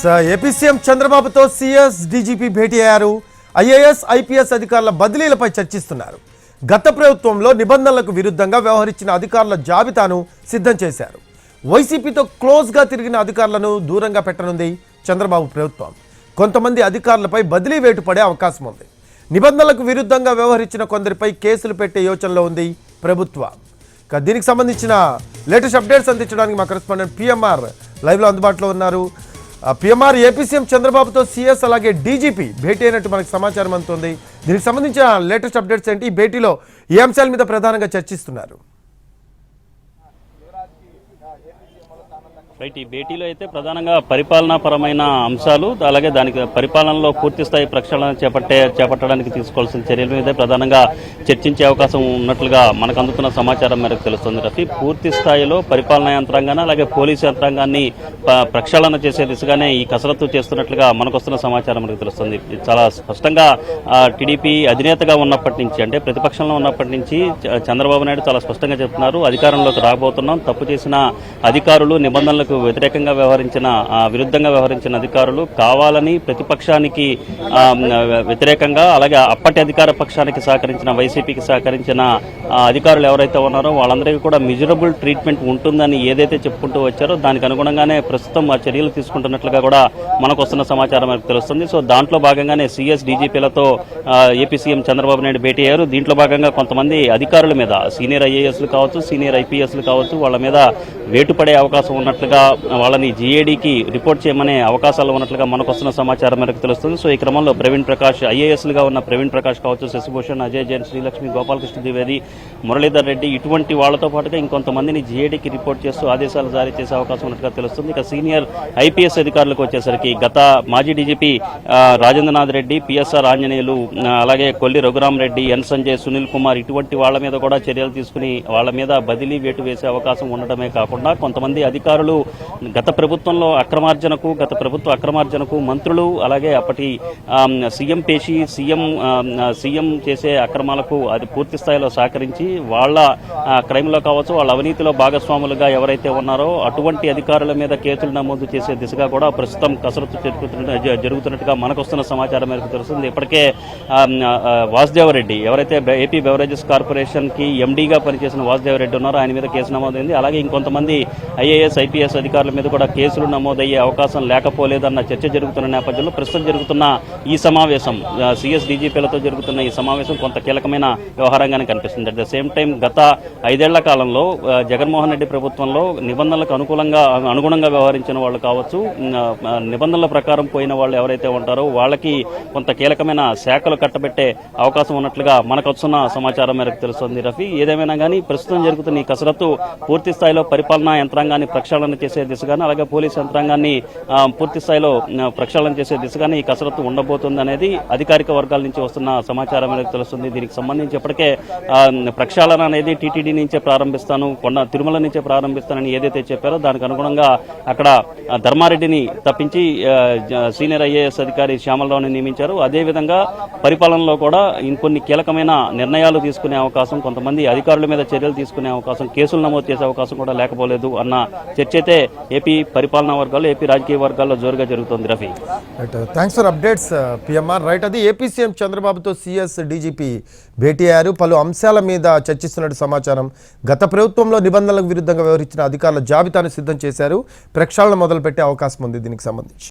Yes AP CM చంద్రబాబుతో CS DGP భేటీ అయ్యారు. ఐఏఎస్ ఐపీఎస్ అధికారుల బదిలీలపై చర్చిస్తున్నారు. గత ప్రభుత్వంలో నిబంధనలకు విరుద్ధంగా వ్యవహరించిన అధికారుల జాబితాను సిద్ధం చేశారు. వైసీపీతో క్లోజ్గా తిరిగిన అధికారులను దూరంగా పెట్టనుంది చంద్రబాబు ప్రభుత్వం. కొంతమంది అధికారులపై బదిలీ వేటు పడే అవకాశం ఉంది. నిబంధనలకు విరుద్ధంగా వ్యవహరించిన కొందరిపై కేసులు పెట్టే యోచనలో ఉంది ప్రభుత్వం. దీనికి సంబంధించిన లేటెస్ట్ అప్డేట్స్ అందించడానికి మా కరెస్పాండెంట్ పిఎంఆర్ లైవ్లో అందుబాటులో ఉన్నారు. పిఎంఆర్ ఏపీ సీఎం చంద్రబాబుతో సీఎస్ అలాగే డీజీపీ భేటీ అయినట్టు మనకు సమాచారం అందుతుంది. దీనికి సంబంధించిన లేటెస్ట్ అప్డేట్స్ ఏంటి? ఈ భేటీలో ఏ అంశాల మీద ప్రధానంగా చర్చిస్తున్నారు? రైట్ ఈ భేటీలో అయితే ప్రధానంగా పరిపాలనాపరమైన అంశాలు అలాగే దానికి పరిపాలనలో పూర్తి స్థాయి ప్రక్షాళన చేపట్టే చేపట్టడానికి తీసుకోవాల్సిన చర్యల మీద ప్రధానంగా చర్చించే అవకాశం ఉన్నట్లుగా మనకు అందుతున్న సమాచారం మేరకు తెలుస్తుంది రఫీ. పూర్తి స్థాయిలో పరిపాలనా యంత్రాంగాన్ని అలాగే పోలీసు యంత్రాంగాన్ని ప- ప్రక్షాళన చేసే దిశగానే ఈ కసరత్తు చేస్తున్నట్లుగా మనకు వస్తున్న సమాచారం మనకు తెలుస్తుంది. చాలా స్పష్టంగా టీడీపీ అధినేతగా ఉన్నప్పటి నుంచి అంటే ప్రతిపక్షంలో ఉన్నప్పటి నుంచి చంద్రబాబు నాయుడు చాలా స్పష్టంగా చెప్తున్నారు. అధికారంలోకి రాబోతున్నాం. తప్పు చేసిన అధికారులు నిబంధనలకు వ్యతిరేకంగా వ్యవహరించిన విరుద్ధంగా వ్యవహరించిన అధికారులు కావాలని ప్రతిపక్షానికి వ్యతిరేకంగా అలాగే అప్పటి అధికార పక్షానికి సహకరించిన వైసీపీకి సహకరించిన అధికారులు ఎవరైతే ఉన్నారో వాళ్ళందరికీ కూడా మిజరబుల్ ట్రీట్మెంట్ ఉంటుందని ఏదైతే చెప్పుకుంటూ వచ్చారో దానికి అనుగుణంగానే ప్రస్తుతం ఆ చర్యలు తీసుకుంటున్నట్లుగా కూడా మనకు వస్తున్న సమాచారం మనకు తెలుస్తుంది. సో దాంట్లో భాగంగానే సీఎస్ డీజీపీలతో ఏపీ సీఎం చంద్రబాబు నాయుడు భేటీ అయ్యారు. దీంట్లో భాగంగా కొంతమంది అధికారుల మీద సీనియర్ ఐఏఎస్లు కావచ్చు సీనియర్ ఐపీఎస్లు కావచ్చు వాళ్ళ మీద వేటు పడే అవకాశం ఉన్నట్లుగా వాళ్ళని జీఏడీకి రిపోర్ట్ చేయమనే అవకాశాలు ఉన్నట్లుగా మనకు వస్తున్న సమాచారం మేరకు తెలుస్తుంది. సో ఈ క్రమంలో ప్రవీణ్ ప్రకాష్ ఐఏఎస్లుగా ఉన్న ప్రవీణ్ ప్రకాష్ కావచ్చు శశిభూషణ్ అజయ్ జైన్ శ్రీలక్ష్మి గోపాలకృష్ణ ద్వివేది మురళీధర్ రెడ్డి ఇటువంటి వాళ్ళతో పాటుగా ఇంకొంతమందిని జీఏడీకి రిపోర్ట్ చేస్తూ ఆదేశాలు జారీ చేసే అవకాశం ఉన్నట్టుగా తెలుస్తుంది. ఇక సీనియర్ ఐపీఎస్ అధికారులకు వచ్చేసరికి గత మాజీ డీజీపీ రాజేంద్రనాథ్ రెడ్డి పిఎస్ఆర్ ఆంజనేయులు అలాగే కొల్లి రఘురామ్ రెడ్డి ఎన్ సంజయ్ సునీల్ కుమార్ ఇటువంటి వాళ్ళ మీద కూడా చర్యలు తీసుకుని వాళ్ళ మీద బదిలీ వేటు వేసే అవకాశం ఉండటమే కాకుండా కొంతమంది అధికారులు గత ప్రభుత్వంలో అక్రమార్జనకు గత ప్రభుత్వ అక్రమార్జనకు మంత్రులు అలాగే అప్పటి సీఎం పేషి సీఎం సీఎం చేసే అక్రమాలకు అది పూర్తి స్థాయిలో సహకరించి వాళ్ళ క్రైమ్లో కావచ్చు వాళ్ళ అవినీతిలో భాగస్వాములుగా ఎవరైతే ఉన్నారో అటువంటి అధికారుల మీద కేసులు నమోదు చేసే దిశగా కూడా ప్రస్తుతం కసరత్తు జరుగుతున్న- జరుగుతున్నట్టుగా మనకు వస్తున్న సమాచారం మేరకు తెలుస్తుంది. ఇప్పటికే వాసుదేవరెడ్డి ఎవరైతే ఏపీ బెవరేజెస్ కార్పొరేషన్కి ఎండీగా పనిచేసిన వాసుదేవరెడ్డి ఉన్నారో ఆయన మీద కేసు నమోదైంది. అలాగే ఇంకొంతమంది ఐఏఎస్ ఐపీఎస్ అధికారుల మీద కూడా కేసులు నమోదయ్యే అవకాశం లేకపోలేదన్న చర్చ జరుగుతున్న నేపథ్యంలో ప్రస్తుతం జరుగుతున్న ఈ సమావేశం సిఎస్ డీజీపీలతో జరుగుతున్న ఈ సమావేశం కొంత కీలకమైన వ్యవహారంగానే కనిపిస్తుంది. అట్ ద సేమ్ టైం గత ఐదేళ్ళ కాలంలో జగన్మోహన్ రెడ్డి ప్రభుత్వంలో నిబంధనలకు అనుకూలంగా అనుగుణంగా వ్యవహరించిన వాళ్ళు కావచ్చు నిబంధనల ప్రకారం పోయిన వాళ్ళు ఎవరైతే ఉంటారో వాళ్ళకి కొంత కీలకమైన శాఖలు కట్టబెట్టే అవకాశం ఉన్నట్లుగా మనకు వస్తున్న సమాచారం మేరకు తెలుస్తుంది రఫీ. ఏదేమైనా కానీ ప్రస్తుతం జరుగుతున్న ఈ కసరత్తు పూర్తి స్థాయిలో పరిపాలనా యంత్రాంగాన్ని ప్రక్షాళన చేసే దిశగాను అలాగే పోలీస్ యంత్రాంగాన్ని పూర్తి స్థాయిలో ప్రక్షాళన చేసే దిశగానే ఈ కసరత్తు ఉండబోతుంది అనేది అధికారిక వర్గాల నుంచి వస్తున్న సమాచారం అనేది తెలుస్తుంది. దీనికి సంబంధించి ఇప్పటికే ప్రక్షాళన అనేది టీటీడీ నుంచే ప్రారంభిస్తాను కొండ తిరుమల నుంచే ప్రారంభిస్తానని ఏదైతే చెప్పారో దానికి అనుగుణంగా అక్కడ ధర్మారెడ్డిని తప్పించి సీనియర్ ఐఏఎస్ అధికారి శ్యామలరావుని నియమించారు. అదేవిధంగా పరిపాలనలో కూడా ఇంకొన్ని కీలకమైన నిర్ణయాలు తీసుకునే అవకాశం కొంతమంది అధికారుల మీద చర్యలు తీసుకునే అవకాశం కేసులు నమోదు చేసే అవకాశం కూడా లేకపోలేదు అన్న చర్చ అయితే ఏపీ పరిపాలనా వర్గాల్లో ఏపీ రాజకీయ వర్గాల్లో జోరుగా జరుగుతోంది Rafi. Right thanks for updates PMR right అది ఏపీ సీఎం చంద్రబాబుతో సీఎస్ డీజీపీ భేటీ అయ్యారు. పలు అంశాల మీద చర్చిస్తున్నట్టు సమాచారం. గత ప్రభుత్వంలో నిబంధనలకు విరుద్ధంగా వ్యవహరించిన అధికారుల జాబితాను సిద్ధం చేశారు. ప్రక్షాళన మొదలుపెట్టే అవకాశం ఉంది దీనికి సంబంధించి.